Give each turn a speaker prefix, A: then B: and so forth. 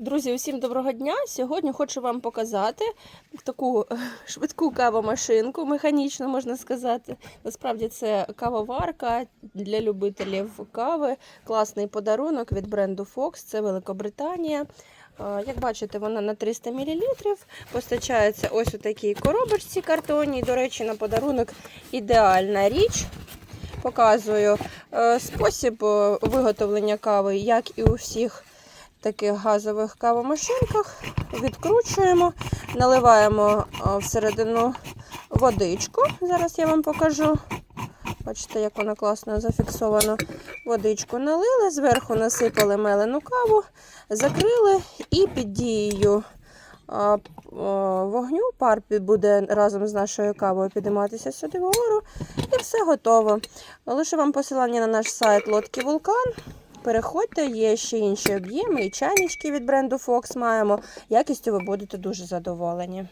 A: Друзі, усім доброго дня! Сьогодні хочу вам показати таку швидку кавомашинку, механічну можна сказати. Насправді це кавоварка для любителів кави. Класний подарунок від бренду Fox, це Великобританія. Як бачите, вона на 300 мл. Постачається ось у такій коробочці картонній. До речі, на подарунок ідеальна річ. Показую е, спосіб е, виготовлення кави, як і у всіх таких газових кавомашинках. Відкручуємо, наливаємо е, всередину водичку. Зараз я вам покажу. Бачите, як вона класно зафіксована. Водичку налили, зверху насипали мелену каву, закрили і під дією п- а, вогню пар буде разом з нашою кавою підніматися сюди вгору. І все готово. Лише вам посилання на наш сайт Лодки Вулкан. Переходьте, є ще інші об'єми і чайнички від бренду Fox маємо. Якістю ви будете дуже задоволені.